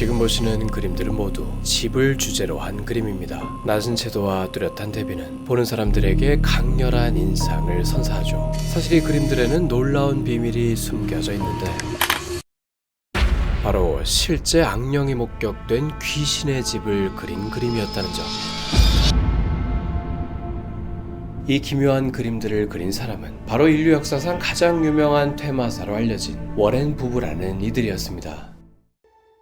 지금 보시는 그림들은 모두 집을 주제로 한 그림입니다. 낮은 채도와 뚜렷한 대비는 보는 사람들에게 강렬한 인상을 선사하죠. 사실 이 그림들에는 놀라운 비밀이 숨겨져 있는데 바로 실제 악령이 목격된 귀신의 집을 그린 그림이었다는 점. 이 기묘한 그림들을 그린 사람은 바로 인류 역사상 가장 유명한 퇴마사로 알려진 워렌 부부라는 이들이었습니다.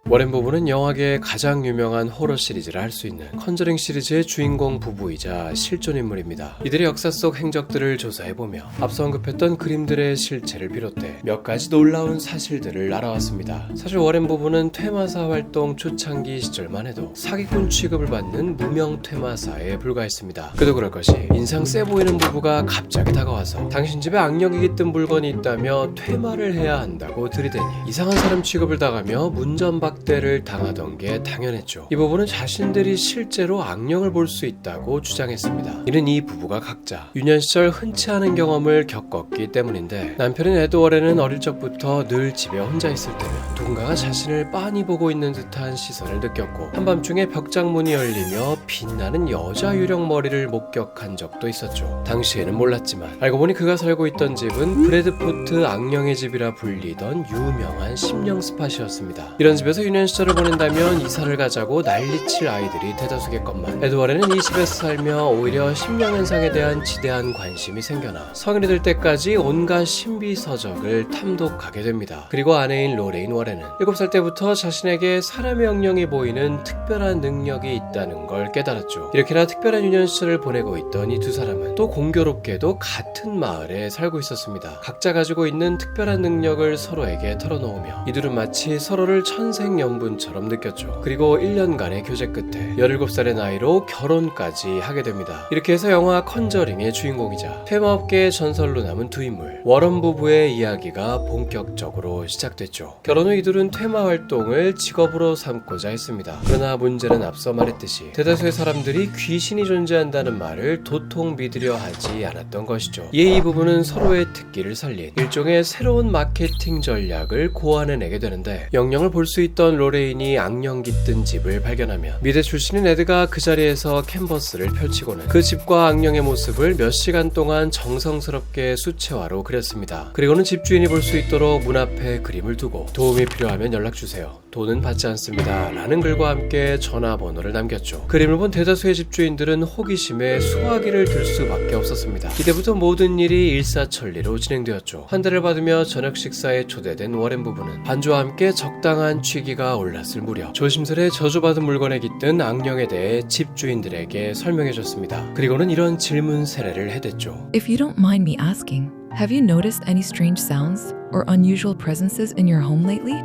워렌 부부는 영화계의 가장 유명한 호러 시리즈를 할 수 있는 컨저링 시리즈의 주인공 부부이자 실존 인물입니다. 이들의 역사 속 행적들을 조사해보며 앞서 언급했던 그림들의 실체를 비롯해 몇 가지 놀라운 사실들을 알아왔습니다. 사실 워렌 부부는 퇴마사 활동 초창기 시절만 해도 사기꾼 취급을 받는 무명 퇴마사에 불과했습니다. 그도 그럴 것이 인상 쎄 보이는 부부가 갑자기 다가와서 당신 집에 악력이 깃든 물건이 있다며 퇴마를 해야 한다고 들이대니 이상한 사람 취급을 당하며 문전박 대를 당하던 게 당연했죠. 이 부부는 자신들이 실제로 악령을 볼 수 있다고 주장했습니다. 이는 이 부부가 각자 유년 시절 흔치 않은 경험을 겪었기 때문인데 남편인 에드워렌은 어릴 적부터 늘 집에 혼자 있을 때면 누군가가 자신을 빤히 보고 있는 듯한 시선을 느꼈고 한밤중에 벽장문이 열리며 빛나는 여자 유령 머리를 목격한 적도 있었죠. 당시에는 몰랐지만 알고 보니 그가 살고 있던 집은 브래드포트 악령의 집이라 불리던 유명한 심령 스팟이었습니다. 이런 집에서 유년 시절을 보낸다면 이사를 가자고 난리칠 아이들이 대다수겠건만 에드워렌은 이 집에서 살며 오히려 심령 현상에 대한 지대한 관심이 생겨나 성인이 될 때까지 온갖 신비서적을 탐독하게 됩니다. 그리고 아내인 로레인 워렌은 7살 때부터 자신에게 사람의 영령이 보이는 특별한 능력이 있다는 걸 깨달았죠. 이렇게나 특별한 유년 시절을 보내고 있던 이 두 사람은 또 공교롭게도 같은 마을에 살고 있었습니다. 각자 가지고 있는 특별한 능력을 서로에게 털어놓으며 이들은 마치 서로를 천생 연분처럼 느꼈죠. 그리고 1년간의 교제 끝에 17살의 나이로 결혼까지 하게 됩니다. 이렇게 해서 영화 컨저링의 주인공이자 테마업계의 전설로 남은 두 인물 워런 부부의 이야기가 본격적으로 시작됐죠. 결혼 후 이들은 테마 활동을 직업으로 삼고자 했습니다. 그러나 문제는 앞서 말했듯이 대다수의 사람들이 귀신이 존재한다는 말을 도통 믿으려 하지 않았던 것이죠. 이에 이 부분은 서로의 특기를 살린 일종의 새로운 마케팅 전략을 고안해내게 되는데 영령을 볼 수 있던 로레인이 악령 깃든 집을 발견하며 미대 출신인 에드가 그 자리에서 캔버스를 펼치고는 그 집과 악령의 모습을 몇 시간 동안 정성스럽게 수채화로 그렸습니다. 그리고는 집주인이 볼 수 있도록 문 앞에 그림을 두고 도움이 필요하면 연락 주세요. 돈은 받지 않습니다. 라는 글과 함께 전화번호를 남겼죠. 그림을 본 대다수의 집주인들은 호기심에 수화기를 들 수밖에 없었습니다. 이때부터 모든 일이 일사천리로 진행되었죠. 환대를 받으며 저녁 식사에 초대된 워렌 부부는 반주와 함께 적당한 취기가 올랐을 무렵 조심스레 저주받은 물건에 깃든 악령에 대해 집주인들에게 설명해줬습니다. 그리고는 이런 질문 세례를 해댔죠. If you don't mind me asking, have you noticed any strange sounds or unusual presences in your home lately?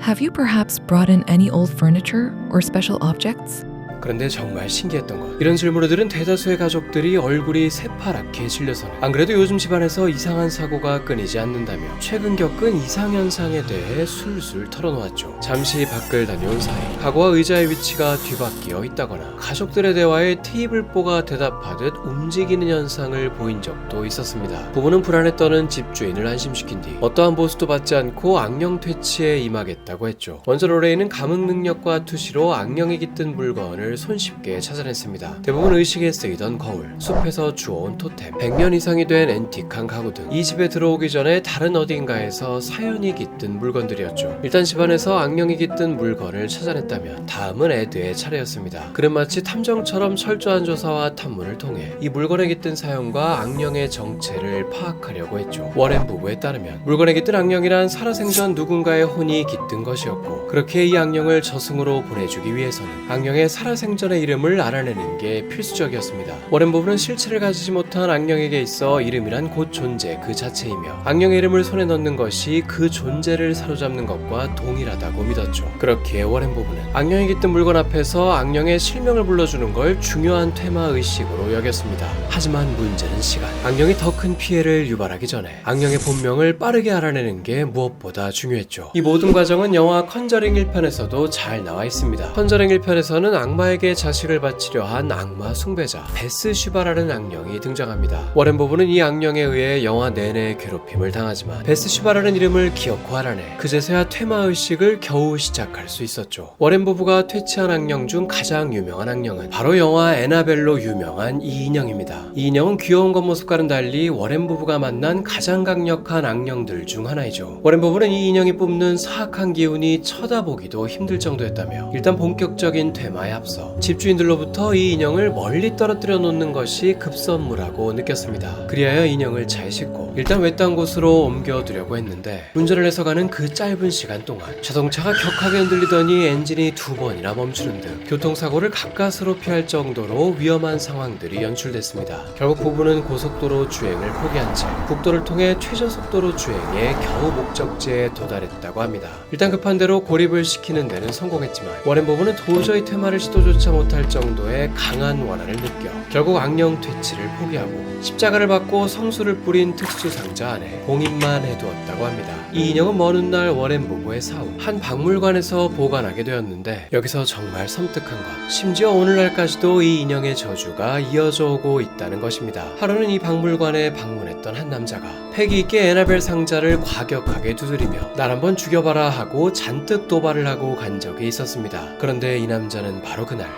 Have you perhaps brought in any old furniture or special objects? 그런데 정말 신기했던 것 이런 질문을 들은 대다수의 가족들이 얼굴이 새파랗게 질려서는 안 그래도 요즘 집안에서 이상한 사고가 끊이지 않는다며 최근 겪은 이상현상에 대해 술술 털어놓았죠. 잠시 밖을 다녀온 사이 가구와 의자의 위치가 뒤바뀌어 있다거나 가족들의 대화에 테이블보가 대답하듯 움직이는 현상을 보인 적도 있었습니다. 부부는 불안에 떠는 집주인을 안심시킨 뒤 어떠한 보수도 받지 않고 악령 퇴치에 임하겠다고 했죠. 먼저 로레이는 감흥 능력과 투시로 악령이 깃든 물건을 손쉽게 찾아냈습니다. 대부분 의식에 쓰이던 거울, 숲에서 주워온 토템, 100년 이상이 된 앤틱한 가구 등 이 집에 들어오기 전에 다른 어딘가에서 사연이 깃든 물건들이었죠. 일단 집안에서 악령이 깃든 물건을 찾아냈다면 다음은 에드의 차례였습니다. 그는 마치 탐정처럼 철저한 조사와 탐문을 통해 이 물건에 깃든 사연과 악령의 정체를 파악하려고 했죠. 워렌 부부에 따르면 물건에 깃든 악령이란 살아생전 누군가의 혼이 깃든 것이었고 그렇게 이 악령을 저승으로 보내주기 위해서는 악령의 살아 생전의 이름을 알아내는 게 필수적이었습니다. 워렌 부부는 실체를 가지지 못한 악령에게 있어 이름이란 곧 존재 그 자체이며 악령의 이름을 손에 넣는 것이 그 존재를 사로잡는 것과 동일하다고 믿었죠. 그렇기에 워렌 부부는 악령이 깃든 물건 앞에서 악령의 실명을 불러주는 걸 중요한 테마 의식으로 여겼습니다. 하지만 문제는 시간. 악령이 더 큰 피해를 유발하기 전에 악령의 본명을 빠르게 알아내는 게 무엇보다 중요했죠. 이 모든 과정은 영화 컨저링 1편에서도 잘 나와 있습니다. 컨저링 1편에서는 악마의 영화에게 자식을 바치려 한 악마 숭배자 베스 슈바라는 악령이 등장합니다. 워렌 부부는 이 악령에 의해 영화 내내 괴롭힘을 당하지만 베스 슈바라는 이름을 알아내 그제서야 퇴마 의식을 겨우 시작할 수 있었죠. 워렌 부부가 퇴치한 악령 중 가장 유명한 악령은 바로 영화 에나벨로 유명한 이 인형입니다. 이 인형은 귀여운 겉모습과는 달리 워렌 부부가 만난 가장 강력한 악령들 중 하나이죠. 워렌 부부는 이 인형이 뿜는 사악한 기운이 쳐다보기도 힘들 정도였다며 일단 본격적인 퇴마에 앞서 집주인들로부터 이 인형을 멀리 떨어뜨려 놓는 것이 급선무라고 느꼈습니다. 그리하여 인형을 차에 싣고 일단 외딴 곳으로 옮겨두려고 했는데 운전을 해서 가는 그 짧은 시간 동안 자동차가 격하게 흔들리더니 엔진이 두 번이나 멈추는 등 교통사고를 가까스로 피할 정도로 위험한 상황들이 연출됐습니다. 결국 부부는 고속도로 주행을 포기한 채 국도를 통해 최저 속도로 주행해 겨우 목적지에 도달했다고 합니다. 일단 급한 대로 고립을 시키는 데는 성공했지만 워렌 부부는 도저히 퇴마를 시도 조차 못할 정도의 강한 원한을 느껴 결국 악령 퇴치를 포기하고 십자가를 받고 성수를 뿌린 특수 상자 안에 봉인만 해두었다고 합니다. 이 인형은 먼 훗날 워렌 부부의 사후 한 박물관에서 보관하게 되었는데 여기서 정말 섬뜩한 건 심지어 오늘날까지도 이 인형의 저주가 이어져 오고 있다는 것입니다. 하루는 이 박물관에 방문했던 한 남자가 패기 있게 에나벨 상자를 과격하게 두드리며 날 한번 죽여봐라 하고 잔뜩 도발을 하고 간 적이 있었습니다. 그런데 이 남자는 바로 그날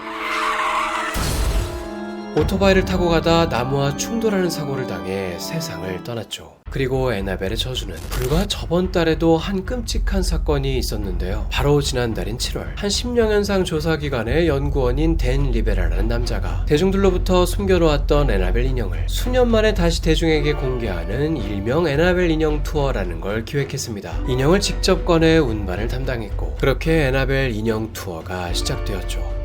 오토바이를 타고 가다 나무와 충돌하는 사고를 당해 세상을 떠났죠. 그리고 에나벨의 저주는 불과 저번 달에도 한 끔찍한 사건이 있었는데요. 바로 지난달인 7월 한 심령현상 조사기관의 연구원인 댄 리베라라는 남자가 대중들로부터 숨겨놓았던 에나벨 인형을 수년 만에 다시 대중에게 공개하는 일명 에나벨 인형 투어라는 걸 기획했습니다. 인형을 직접 꺼내 운반을 담당했고 그렇게 에나벨 인형 투어가 시작되었죠.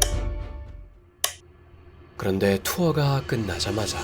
그런데 투어가 끝나자마자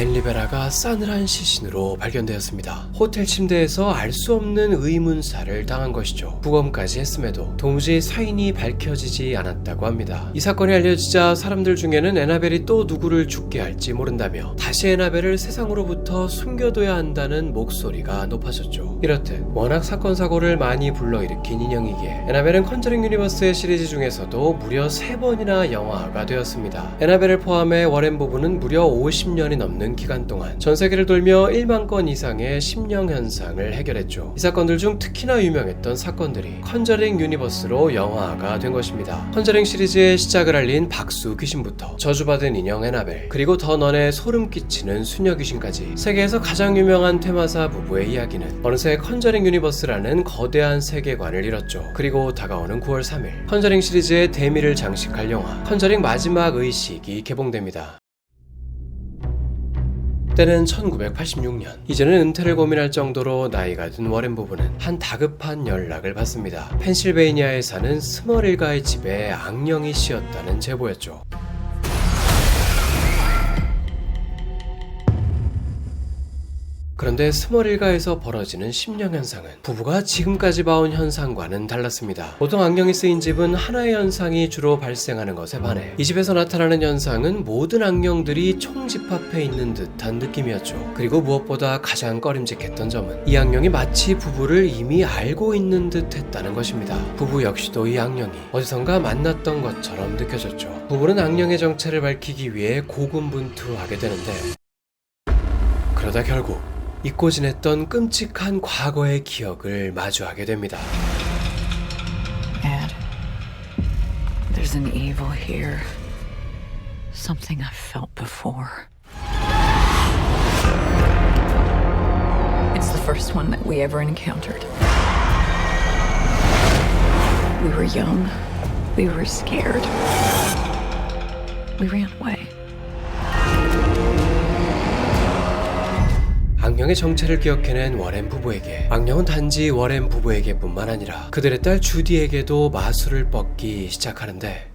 댄리베라가 싸늘한 시신으로 발견되었습니다. 호텔 침대에서 알 수 없는 의문사를 당한 것이죠. 부검까지 했음에도 도무지 사인이 밝혀지지 않았다고 합니다. 이 사건이 알려지자 사람들 중에는 에나벨이 또 누구를 죽게 할지 모른다며 다시 에나벨을 세상으로부터 숨겨둬야 한다는 목소리가 높아졌죠. 이렇듯 워낙 사건 사고를 많이 불러일으킨 인형이기에 에나벨은 컨저링 유니버스의 시리즈 중에서도 무려 3번이나 영화화가 되었습니다. 에나벨을 포함해 워렌 부부는 무려 50년이 넘는 기간 동안 전 세계를 돌며 1만 건 이상의 심령 현상을 해결했죠. 이 사건들 중 특히나 유명했던 사건들이 컨저링 유니버스로 영화화가 된 것입니다. 컨저링 시리즈의 시작을 알린 박수 귀신부터 저주받은 인형 에나벨 그리고 더 넌의 소름 끼치는 수녀 귀신까지 세계에서 가장 유명한 테마사 부부의 이야기는 어느새 컨저링 유니버스라는 거대한 세계관을 이뤘죠. 그리고 다가오는 9월 3일 컨저링 시리즈의 대미를 장식할 영화 컨저링 마지막 의식이 개봉됩니다. 때는 1986년. 이제는 은퇴를 고민할 정도로 나이가 든 워렌 부부는 한 다급한 연락을 받습니다. 펜실베이니아에 사는 스멀 일가의 집에 악령이 씌었다는 제보였죠. 그런데 스몰 일가에서 벌어지는 심령 현상은 부부가 지금까지 봐온 현상과는 달랐습니다. 보통 악령이 쓰인 집은 하나의 현상이 주로 발생하는 것에 반해 이 집에서 나타나는 현상은 모든 악령들이 총집합해 있는 듯한 느낌이었죠. 그리고 무엇보다 가장 꺼림직했던 점은 이 악령이 마치 부부를 이미 알고 있는 듯 했다는 것입니다. 부부 역시도 이 악령이 어디선가 만났던 것처럼 느껴졌죠. 부부는 악령의 정체를 밝히기 위해 고군분투하게 되는데 그러다 결국 잊고 지냈던 끔찍한 과거의 기억을 마주하게 됩니다. Ed, there's an evil here. Something I've felt before. It's the first one that we ever encountered. We were young. We were scared. We ran away. 악령의 정체를 기억해낸 워렌 부부에게 악령은 단지 워렌 부부에게뿐만 아니라 그들의 딸 주디에게도 마술을 뻗기 시작하는데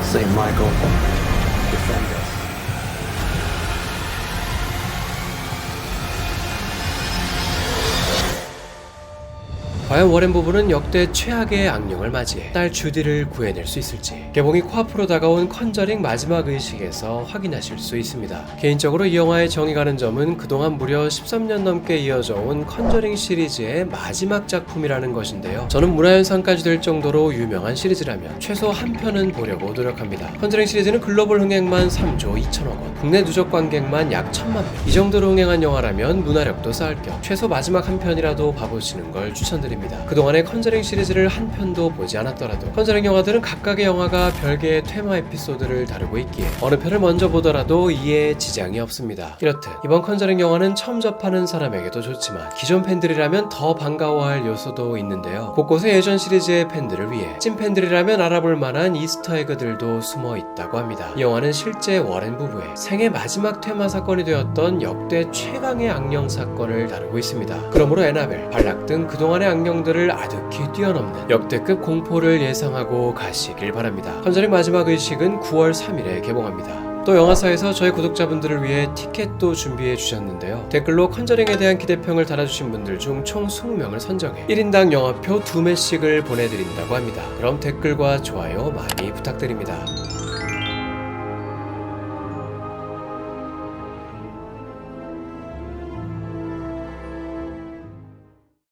St. Michael, 과연 워렌 부부는 역대 최악의 악령을 맞이해 딸 주디를 구해낼 수 있을지 개봉이 코앞으로 다가온 컨저링 마지막 의식에서 확인하실 수 있습니다. 개인적으로 이 영화의 정이 가는 점은 그동안 무려 13년 넘게 이어져 온 컨저링 시리즈의 마지막 작품이라는 것인데요. 저는 문화연상까지 될 정도로 유명한 시리즈라면 최소 한 편은 보려고 노력합니다. 컨저링 시리즈는 글로벌 흥행만 3조 2천억 원, 국내 누적 관객만 약 1천만 명. 이 정도로 흥행한 영화라면 문화력도 쌓을 겸 최소 마지막 한 편이라도 봐보시는 걸 추천드립니다. 그동안의 컨저링 시리즈를 한 편도 보지 않았더라도 컨저링 영화들은 각각의 영화가 별개의 테마 에피소드를 다루고 있기에 어느 편을 먼저 보더라도 이해에 지장이 없습니다. 이렇듯 이번 컨저링 영화는 처음 접하는 사람에게도 좋지만 기존 팬들이라면 더 반가워할 요소도 있는데요. 곳곳에 예전 시리즈의 팬들을 위해 찐 팬들이라면 알아볼 만한 이스터 에그들도 숨어 있다고 합니다. 이 영화는 실제 워렌 부부의 생애 마지막 테마 사건이 되었던 역대 최강의 악령 사건을 다루고 있습니다. 그러므로 에나벨, 발락 등 그동안의 악령들을 아득히 뛰어넘는 역대급 공포를 예상하고 가시길 바랍니다. 컨저링 마지막 의식은 9월 3일에 개봉합니다. 또 영화사에서 저희 구독자분들을 위해 티켓도 준비해 주셨는데요. 댓글로 컨저링에 대한 기대평을 달아주신 분들 중 총 20명을 선정해 1인당 영화표 2매씩을 보내드린다고 합니다. 그럼 댓글과 좋아요 많이 부탁드립니다.